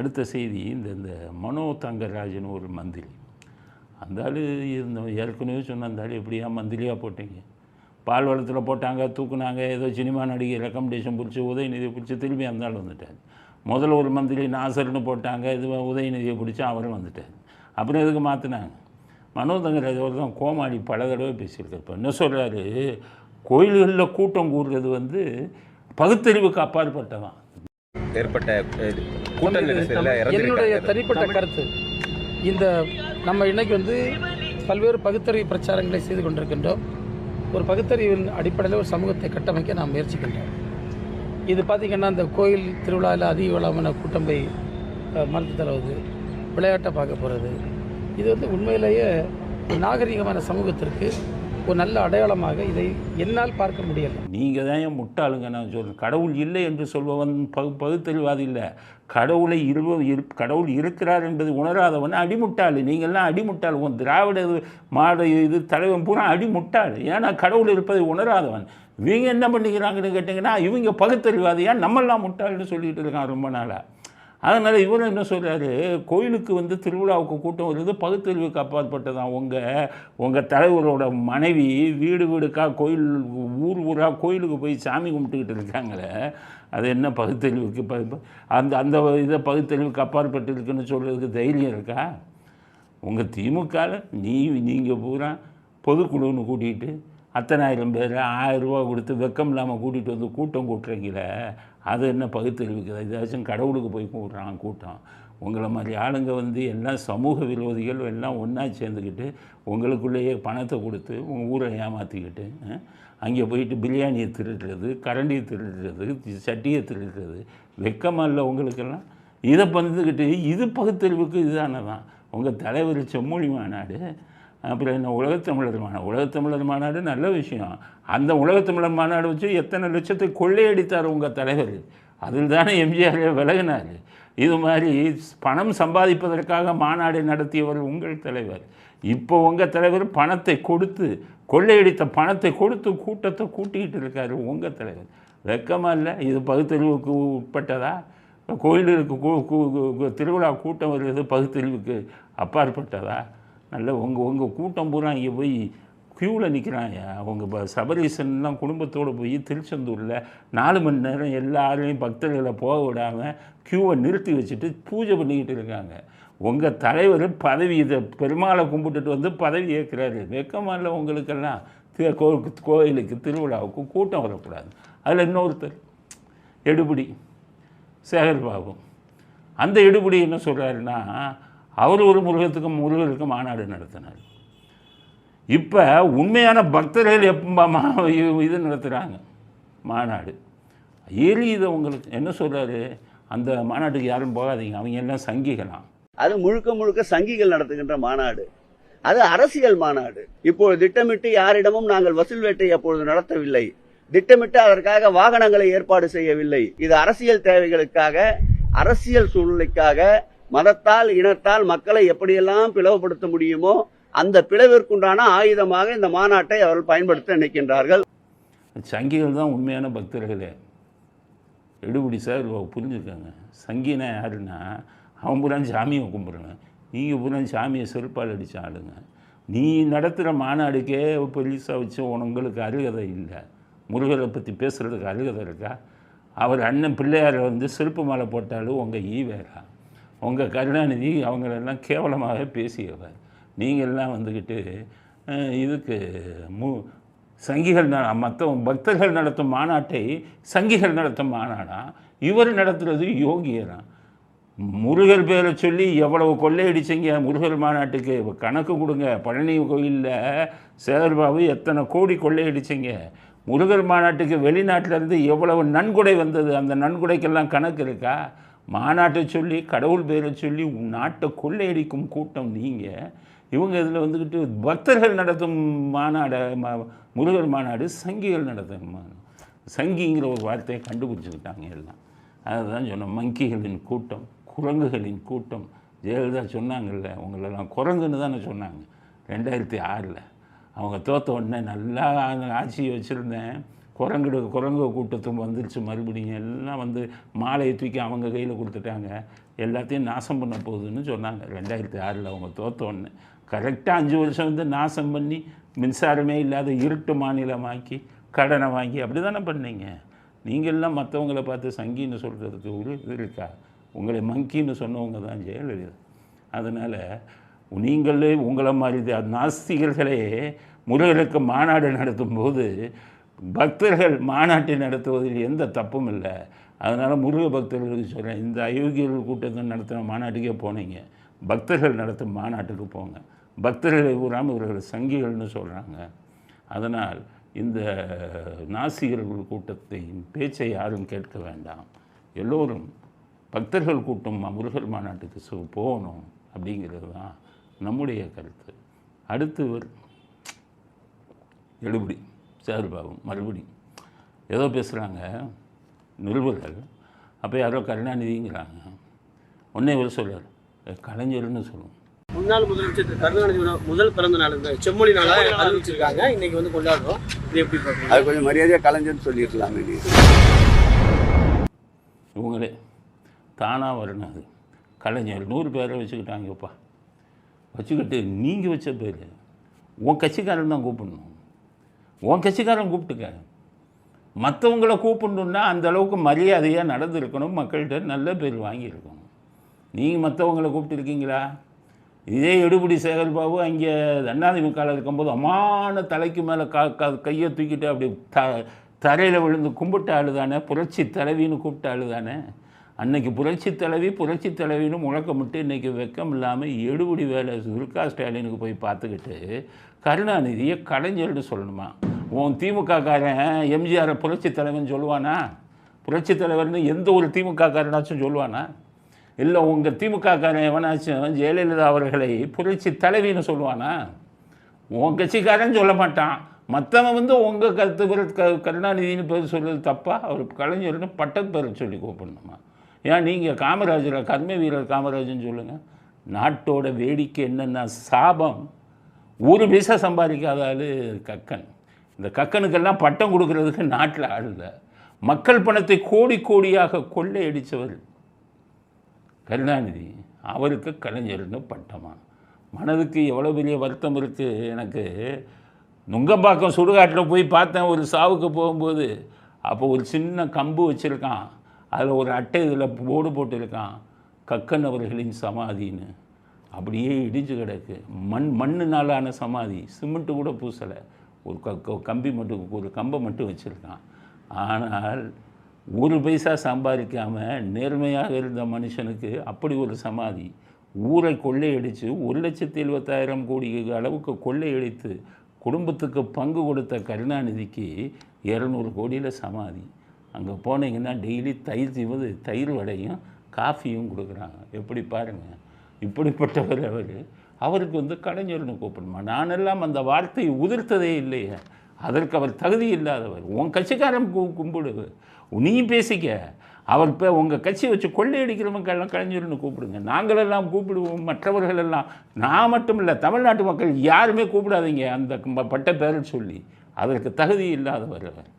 அடுத்த செய்தி இந்த இந்த மனோ தங்கராஜன் ஒரு மந்திரி. அந்த ஆள் இருந்த ஏற்கனவே சொன்ன அந்த ஆள் எப்படியா மந்திரியாக போட்டீங்க? பால் வளத்தில் போட்டாங்க தூக்குனாங்க ஏதோ சினிமா நடிகை ரெக்கமெண்டேஷன் பிடிச்சி உதயநிதியை பிடிச்சி திரும்பி அந்த ஆள் வந்துட்டார். முதல்ல ஒரு மந்திரி நாசர்னு போட்டாங்க இது உதயநிதியை பிடிச்சி அவரும் வந்துட்டார். அப்புறம் எதுக்கு மாற்றினாங்க மனோ ஒரு தான் கோமாளி பல தடவை பேசியிருக்காரு. இப்போ என்ன சொல்கிறாரு கோயில்களில் கூட்டம் கூடுறது வந்து பகுத்தறிவுக்கு அப்பாற்பட்டதான் ஏற்பட்ட என்னுடைய தனிப்பட்ட கருத்து இந்த நம்ம இன்னைக்கு வந்து பல்வேறு பகுத்தறிவு பிரச்சாரங்களை செய்து கொண்டிருக்கின்றோம். ஒரு பகுத்தறிவின் அடிப்படையில் ஒரு சமூகத்தை கட்டமைக்க நாம் முயற்சிக்கின்றோம். இது பார்த்திங்கன்னா இந்த கோயில் திருவிழாவில் அதிக வளமான கூட்டம் போய் மருந்து தருவது விளையாட்டை பார்க்க போகிறது இது வந்து உண்மையிலேயே நாகரிகமான சமூகத்திற்கு ஒரு நல்ல அடையாளமாக இதை என்னால் பார்க்க முடியலை. நீங்கள் தான் ஏன் முட்டாளுங்க நான் சொல்கிறேன் கடவுள் இல்லை என்று சொல்பவன் பகு பகுத்தறிவாது இல்லை. கடவுளை இருவ இரு கடவுள் இருக்கிறார் என்பது உணராதவன் அடிமுட்டாள். நீங்கள்லாம் அடிமுட்டாள். உன் திராவிட மாட இது தலைவன் பூரா அடிமுட்டாள். ஏன்னா கடவுள் இருப்பதை உணராதவன். இவங்க என்ன பண்ணிக்கிறாங்கன்னு கேட்டிங்கன்னா இவங்க பகுத்தறிவாதியா? நம்மெல்லாம் முட்டாள்னு சொல்லிகிட்டு இருக்கான் ரொம்ப நாளாக அதனால் இவர் என்ன சொல்கிறாரு கோயிலுக்கு வந்து திருவிழாவுக்கு கூட்டம் வருது பகுத்தறிவுக்கு அப்பாற்பட்டதான் உங்கள் உங்கள் தலைவரோட மனைவி வீடு வீடுக்கா கோயில் ஊர் ஊராக கோயிலுக்கு போய் சாமி கும்பிட்டுக்கிட்டு இருக்காங்களே அது என்ன பகுத்தறிவுக்கு அந்த அந்த இதை பகுத்தறிவுக்கு அப்பாற்பட்டு இருக்குன்னு சொல்கிறதுக்கு தைரியம் இருக்கா? உங்கள் திமுகவில் நீ நீங்கள் பூரா பொதுக்குழுன்னு கூட்டிகிட்டு அத்தனாயிரம் பேர் ஆயிரம் ரூபா கொடுத்து வெக்கம் இல்லாமல் கூட்டிகிட்டு வந்து கூட்டம் கூட்டுறீங்கள அது என்ன பகுத்தறிவுக்கு ஏதாச்சும் கடவுளுக்கு போய் கூட்டுறான் கூட்டம். உங்களை மாதிரி ஆளுங்க வந்து எல்லாம் சமூக விரோதிகள் எல்லாம் ஒன்றா சேர்ந்துக்கிட்டு உங்களுக்குள்ளேயே பணத்தை கொடுத்து உங்கள் ஊரை ஏமாற்றிக்கிட்டு அங்கே போயிட்டு பிரியாணியை திருடுறது கரண்டியை திருடுறது சட்டியை திருடுறது வெக்கமாக இல்லை உங்களுக்கெல்லாம்? இதை பந்துக்கிட்டு இது பகுத்தறிவுக்கு இதானதான் தான்? உங்கள் தலைவர் செம்மொழி மாநாடு அப்புறம் என்ன உலகத்தமிழர் மாநாடு. உலகத்தமிழர் மாநாடு நல்ல விஷயம். அந்த உலகத்தமிழர் மாநாடு வச்சு எத்தனை லட்சத்தை கொள்ளையடித்தார் உங்கள் தலைவர்? அதில் தானே எம்ஜிஆர் விலகினார். இது மாதிரி பணம் சம்பாதிப்பதற்காக மாநாடு நடத்தியவர் உங்கள் தலைவர். இப்போ உங்கள் தலைவர் பணத்தை கொடுத்து கொள்ளையடித்த பணத்தை கொடுத்து கூட்டத்தை கூட்டிக்கிட்டு இருக்கார் உங்கள் தலைவர். வெக்கமாக இல்லை? இது பகுத்தறிவுக்கு உட்பட்டதா? கோயிலுக்கு திருவிழா கூட்டம் வருது பகுத்தறிவுக்கு அப்பாற்பட்டதா? நல்ல உங்கள் உங்கள் கூட்டம் பூரா இங்கே போய் க்யூவில் நிற்கிறாங்க அவங்க இப்போ சபரீசன்லாம் குடும்பத்தோடு போய் திருச்செந்தூரில் நாலு மணி நேரம் எல்லாரையும் பக்தர்களை போக விடாமல் க்யூவை நிறுத்தி வச்சுட்டு பூஜை பண்ணிக்கிட்டு இருக்காங்க. உங்கள் தலைவர் பதவி இதை பெருமாளை கும்பிட்டுட்டு வந்து பதவி ஏற்கிறாரு. வெக்கமாக இல்லை உங்களுக்கெல்லாம். கோயிலுக்கு திருவிழாவுக்கு கூட்டம் வரக்கூடாது. அதில் இன்னொருத்தர் எடுபடி சேகர் பாபு. அந்த எடுபடி என்ன சொல்கிறாருன்னா அவர் ஒரு முருகத்துக்கும் முருகருக்கு மாநாடு நடத்தினார். இப்போ உண்மையான பக்தர்கள் எப்போ மா இது- இது நடத்துகிறாங்க மாநாடு. ஏறி இதை உங்களுக்கு. என்ன சொல்கிறாரு அந்த மாநாட்டுக்கு யாரும் போகாதீங்க. அவங்க எல்லாம் சங்கிகளாம். அது முழுக்க முழுக்க சங்கிகள் நடத்துகின்ற மாநாடு. அது அரசியல் மாநாடு. இப்போது திட்டமிட்டு யாரிடமும் நாங்கள் வசூல் வேட்டை அப்பொழுது நடத்தவில்லை. திட்டமிட்டு அதற்காக வாகனங்களை ஏற்பாடு செய்யவில்லை. இது அரசியல் தேவைகளுக்காக அரசியல் சூழ்நிலைக்காக மதத்தால் இனத்தால் மக்களை எப்படியெல்லாம் பிளவுபடுத்த முடியுமோ அந்த பிளவிற்குண்டான ஆயுதமாக இந்த மாநாட்டை அவர்கள் பயன்படுத்த நினைக்கின்றார்கள். சங்கிகள் தான் உண்மையான பக்தர்களே. எடுபடி சார் புரிஞ்சுக்கோங்க சங்கினா யாருன்னா அவன் பூரா சாமியை கும்பிட்றேன். நீங்கள் பூரா சாமியை செருப்பால் அடித்த ஆளுங்க. நீ நடத்துகிற மாநாடுக்கே பெருசாக வச்சு உங்களுக்கு அருகதை இல்லை. முருகரை பற்றி பேசுகிறதுக்கு அருகதை இருக்கா? அவர் அண்ணன் பிள்ளையாரை வந்து செருப்பு மாலை போட்டாலும் உங்கள் ஈ வேறா. உங்கள் கருணாநிதி அவங்களெல்லாம் கேவலமாக பேசியவர். நீங்கள்லாம் வந்துக்கிட்டு இதுக்கு மு சங்கிகள் மற்ற பக்தர்கள் நடத்தும் மாநாட்டை சங்கிகள் நடத்தும் மாநாடா? இவர் நடத்துறது யோகியரா? முருகர் பேரை சொல்லி எவ்வளவு கொள்ளையடிச்சிங்க? முருகர் மாநாட்டுக்கு கணக்கு கொடுங்க. பழனி கோயிலில் சேகர்பாபு எத்தனை கோடி கொள்ளையடிச்சிங்க? முருகர் மாநாட்டுக்கு வெளிநாட்டிலேருந்து எவ்வளவு நன்கொடை வந்தது? அந்த நன்கொடைக்கெல்லாம் கணக்கு இருக்கா? மாநாட்டை சொல்லி கடவுள் பேரை சொல்லி உன் நாட்டை கொள்ளையடிக்கும் கூட்டம் நீங்கள் இவங்க இதில் வந்துக்கிட்டு பக்தர்கள் நடத்தும் மாநாடை ம- முருகர் மாநாடு சங்கிகள் நடத்தும் சங்கிங்கிற ஒரு வார்த்தையை கண்டுபிடிச்சிக்கிட்டாங்க எல்லாம். அதுதான் சொன்னோம் மங்கிகளின் கூட்டம் குரங்குகளின் கூட்டம். ஜெயலலிதா சொன்னாங்கல்ல உங்களெல்லாம் குரங்குன்னு தானே சொன்னாங்க ரெண்டாயிரத்தி ஆறில். அவங்க தோத்த உடனே நல்லா ஆட்சியை வச்சுருந்தேன். குரங்கு குரங்கு கூட்டத்தும் வந்துருச்சு. மறுபடியும் எல்லாம் வந்து மாலையை தூக்கி அவங்க கையில் கொடுத்துட்டாங்க. எல்லாத்தையும் நாசம் பண்ண போகுதுன்னு சொன்னாங்க. ரெண்டாயிரத்தி ஆறில் அவங்க தோத்தோன்னு கரெக்டாக அஞ்சு வருஷம் வந்து நாசம் பண்ணி மின்சாரமே இல்லாத இருட்டு மாநிலமாக்கி கடனை வாங்கி அப்படி தானே பண்ணீங்க? நீங்கள்லாம் மற்றவங்கள பார்த்து சங்கின்னு சொல்கிறதுக்கு ஒரு இது இருக்கா? உங்களை மங்கின்னு சொன்னவங்க தான் ஜெயலலிதா. அதனால் நீங்களே உங்களை மாதிரி தான் நாஸ்திகர்களே முருகனுக்கு மாநாடு நடத்தும்போது பக்தர்கள் மாநாட்டை நடத்துவதில் எந்த தப்பும் இல்லை. அதனால் முருக பக்தர்களுக்கு சொல்கிறேன் இந்த அயோக்கியர்கள் கூட்டத்தை நடத்தின மாநாட்டுக்கே போனீங்க. பக்தர்கள் நடத்தும் மாநாட்டுக்கு போங்க. பக்தர்களை கூறாமல் இவர்கள் சங்கிகள்னு சொல்கிறாங்க அதனால் இந்த நாசிகர்கள் கூட்டத்தின் பேச்சை யாரும் கேட்க வேண்டாம். எல்லோரும் பக்தர்கள் கூட்டம் முருகர் மாநாட்டுக்கு சு- போகணும் அப்படிங்கிறது தான் நம்முடைய கருத்து. அடுத்து எழுபடி. சேருபாபு மறுபடி. ஏதோ பேசுகிறாங்க நிருபர்கள். அப்போ யாரோ கருணாநிதிங்கிறாங்க. உடனே இவர் சொல்றார். கலைஞர்னு சொல்லுவோம். முன்னாள் முதலமைச்சர் கருணாநிதியோட முதல் பிறந்த நாள் இந்த செம்மொழி நாளா அறிவிச்சிருக்காங்க. இன்னைக்கு வந்து கொண்டாடுறோம். இது எப்படி பாக்குறீங்க அது கொஞ்சம் மரியாதையாக கலைஞர்னு சொல்லியிருக்கலாமே இவங்களே தானாக வரணும் அது. கலைஞர் நூறு பேரை வச்சுக்கிட்டாங்கப்பா. வச்சுக்கிட்டு நீங்கள் வச்ச பேர். உன் கட்சிக்காரன் தான் கூப்பிடணும். உன் கட்சிக்காரன் கூப்பிட்டுக்க. மற்றவங்கள கூப்பிடணுன்னா அந்த அளவுக்கு மரியாதையாக நடந்திருக்கணும். மக்கள்கிட்ட நல்ல பேர் வாங்கியிருக்கணும். நீங்கள் மற்றவங்கள கூப்பிட்டுருக்கீங்களா? இதே எடுபடி சேகர் பாபு அங்கே அதிமுகவில் இருக்கும்போது அம்மான தலைக்கு மேலே கா கா- கையை தூக்கிட்டு அப்படி த தரையில் விழுந்து கும்பிட்ட ஆளு தானே புரட்சி தலைவின்னு கூப்பிட்ட ஆளு தானே அன்னைக்கு புரட்சி தலைவி புரட்சி தலைவின்னு முழக்கமிட்டு இன்றைக்கி வெக்கம் இல்லாமல் எடுபடி வேலை துர்கா ஸ்டாலினுக்கு போய் பார்த்துக்கிட்டு கருணாநிதியை கலைஞர்னு சொல்லணுமா? உன் திமுககாரன் எம்ஜிஆரை புரட்சி தலைவன் சொல்லுவானா? புரட்சி தலைவர்னு எந்த ஒரு திமுக காரனாச்சும் சொல்லுவானா? இல்லை உங்கள் திமுககாரன் எவனாச்சும் ஜெயலலிதா அவர்களை புரட்சி தலைவின்னு சொல்லுவானா? உன் கட்சிக்காரன் சொல்ல மாட்டான். மற்றவன் வந்து உங்கள் கருத்து பேர் க கருணாநிதினு பேர் சொல்கிறது தப்பா? அவர் கலைஞர்னு பட்டத்து பேரை சொல்லி கூப்பிடணுமா? ஏன் நீங்கள் காமராஜரை கர்ம வீரர் காமராஜன் சொல்லுங்கள் நாட்டோட வேடிக்கை என்னென்னா சாபம். ஒரு பைசா சம்பாதிக்காத ஆள் கக்கன். இந்த கக்கனுக்கெல்லாம் பட்டம் கொடுக்கறதுக்கு நாட்டில் ஆள் இல்லை. மக்கள் பணத்தை கோடி கோடியாக கொள்ளையடித்தவர் கருணாநிதி. அவருக்கு கலைஞர்னு பட்டமா? மனதுக்கு எவ்வளோ பெரிய வருத்தம் இருக்குது எனக்கு. நுங்கம்பாக்கம் சுடுகாட்டில் போய் பார்த்தேன் ஒரு சாவுக்கு போகும்போது. அப்போ ஒரு சின்ன கம்பு வச்சுருக்கான். அதில் ஒரு அட்டை இதில் போர்டு போட்டிருக்கான். கக்கன் அவர்களின் சமாதின்னு. அப்படியே இடிஞ்சு கிடக்கு. மண் மண்ணுனாலான சமாதி. சிமெண்ட்டு கூட பூசலை. ஒரு க கம்பி மட்டும் ஒரு கம்பை மட்டும் வச்சுருக்கான். ஆனால் ஒரு பைசா சம்பாதிக்காமல் நேர்மையாக இருந்த மனுஷனுக்கு அப்படி ஒரு சமாதி. ஊரை கொள்ளையடித்து ஒரு லட்சத்தி எழுபத்தாயிரம் கோடி அளவுக்கு கொள்ளையடித்து குடும்பத்துக்கு பங்கு கொடுத்த கருணாநிதிக்கு இரநூறு கோடியில் சமாதி. அங்கே போனீங்கன்னா டெய்லி தயிர் தீவது தயிர் வடையும் காஃபியும் கொடுக்குறாங்க. எப்படி பாருங்கள் இப்படிப்பட்டவர் அவர். அவருக்கு வந்து கலைஞர்னு கூப்பிடுமா நானெல்லாம் அந்த வார்த்தையை உதிர்த்ததே இல்லையே. அதற்கு அவர் தகுதி இல்லாதவர். உன் கட்சிக்காரன் கும்பிடு. நீ பேசிக்க. அவர் இப்போ உங்கள் கட்சி வச்சு கொள்ளையடிக்கிறவங்கெல்லாம் கலைஞர்னு கூப்பிடுங்க. நாங்களெல்லாம் கூப்பிடுவோம் மற்றவர்கள் எல்லாம் நான் மட்டும் இல்லை தமிழ்நாட்டு மக்கள் யாருமே கூப்பிடாதீங்க. அந்த பட்ட பேரை சொல்லி. அதற்கு தகுதி இல்லாதவர் அவர்.